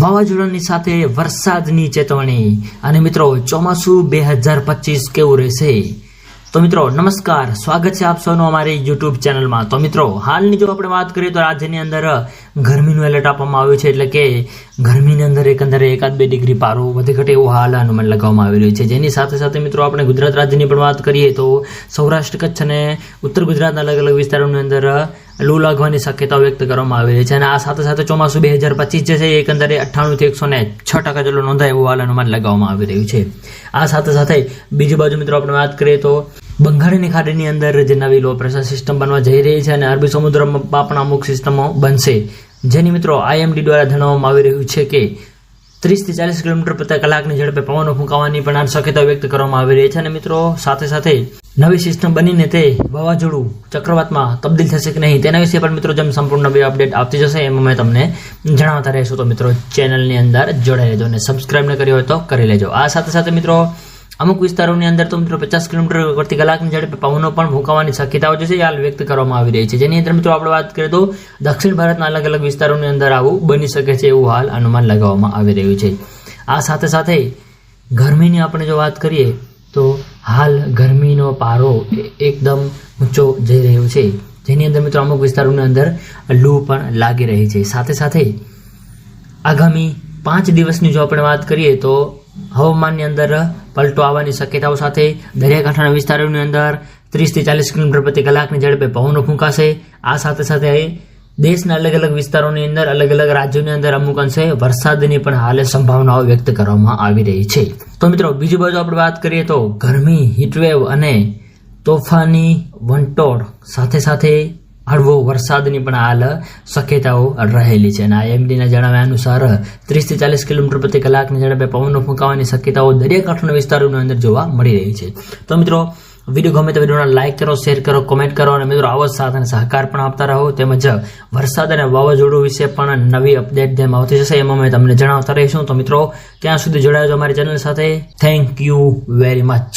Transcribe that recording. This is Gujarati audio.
વાવાઝોડાની સાથે વરસાદની ચેતવણી. અને મિત્રો, ચોમાસું બે હજાર પચીસ કેવું રહેશે? તો મિત્રો, નમસ્કાર, સ્વાગત છે આપ સૌનું અમારી યુટ્યુબ ચેનલમાં. તો મિત્રો, હાલની જો આપણે વાત કરીએ તો રાજ્યની અંદર ગરમીનું એલર્ટ આપવામાં આવ્યું છે, એટલે કે ગરમીની અંદર એકંદરે એકાદ બે ડિગ્રી પારો વધે ઘટે એવું હાલ અનુમાન લગાવવામાં આવી રહ્યું છે. જેની સાથે સાથે મિત્રો, આપણે ગુજરાત રાજ્યની પણ વાત કરીએ તો સૌરાષ્ટ્ર, કચ્છ અને ઉત્તર ગુજરાતના અલગ અલગ વિસ્તારોની અંદર લૂ લાગવાની શક્યતા વ્યક્ત કરવામાં આવી રહી છે અને આ સાથે સાથે ચોમાસું બે હજાર પચીસ જે છે એકંદરે અઠ્ઠાણું થી એકસો ને છ ટકા જેટલું નોંધાય એવું હાલ લગાવવામાં આવી રહ્યું છે. આ સાથે સાથે બીજી બાજુ મિત્રો આપણે વાત કરીએ તો બંગાળની ખાડીની અંદર જે નવી લો પ્રેશર સિસ્ટમ બનવા જઈ રહી છે અને અરબી સમુદ્રમાં પણ અમુક સિસ્ટમો બનશે. જેની મિત્રો આઈએમડી દ્વારા જણાવવામાં આવી રહ્યું છે કે ત્રીસથી ચાલીસ કિલોમીટર પ્રતિ કલાકની ઝડપે પવનો ફૂંકાવાની પણ આ શક્યતા વ્યક્ત કરવામાં આવી રહી છે અને મિત્રો સાથે સાથે નવી સિસ્ટમ બનીને તે વાવાઝોડું ચક્રવાતમાં તબદીલ થશે કે નહીં તેના વિશે પણ મિત્રો જેમ સંપૂર્ણ નવી અપડેટ આવતી જશે એમ અમે તમને જણાવતા રહીશું. તો મિત્રો, ચેનલની અંદર જોડાઈ લેજો અને સબસ્ક્રાઇબ ન કરી હોય તો કરી લેજો. આ સાથે સાથે મિત્રો, અમુક વિસ્તારોની અંદર તો મિત્રો પચાસ કિલોમીટર પ્રતિ કલાકની ઝડપે પવનો પણ ભૂંકાવાની શક્યતાઓ જે છે હાલ વ્યક્ત કરવામાં આવી રહી છે. જેની અંદર મિત્રો આપણે વાત કરીએ તો દક્ષિણ ભારતના અલગ અલગ વિસ્તારોની અંદર આવું બની શકે છે એવું હાલ અનુમાન લગાવવામાં આવી રહ્યું છે. આ સાથે સાથે ગરમીની આપણે જો વાત કરીએ તો હાલ ગરમીનો પારો એકદમ ઊંચો જઈ રહ્યો છે. જેની અંદર મિત્રો અમુક વિસ્તારોની અંદર લૂ પણ લાગી રહી છે. સાથે સાથે આગામી પાંચ દિવસની જો આપણે વાત કરીએ તો હવામાનની અંદર પલટો આવવાની શક્યતાઓ સાથે દરિયાકાંઠાના વિસ્તારોની અંદર ત્રીસથી ચાલીસ કિલોમીટર પ્રતિ કલાકની ઝડપે પવનો ફૂંકાશે. આ સાથે સાથે દેશના અલગ અલગ વિસ્તારોની અંદર, અલગ અલગ રાજ્યોની અંદર અમુક અંશે વરસાદની પણ હાલે સંભાવનાઓ વ્યક્ત કરવામાં આવી રહી છે. તો મિત્રો, બીજી બાજુ આપણે વાત કરીએ તો ગરમી હીટવેવ અને તોફાની વંટોળ સાથે સાથે હળવો વરસાદની પણ હાલ શક્યતાઓ રહેલી છે. અને આઈએમડીના જણાવ્યા અનુસાર ત્રીસથી ચાલીસ કિલોમીટર પ્રતિ કલાકની ઝડપે પવનો ફૂંકાવાની શક્યતાઓ દરિયાકાંઠાના વિસ્તારોની અંદર જોવા મળી રહી છે. તો મિત્રો વીડિયો ગમે તો વિડીયોને લાઇક કરો શેર કરો કોમેન્ટ કરો અને મિત્રો આવો સાથ અને સહકાર પણ આપતા રહો. તેમજ વરસાદ અને વાવાઝોડું વિશે પણ નવી અપડેટ જેમ આવતી જશે એમાં અમે તમને જણાવતા રહીશું. તો મિત્રો, ત્યાં સુધી જોડાયો અમારી ચેનલ સાથે. Thank you very much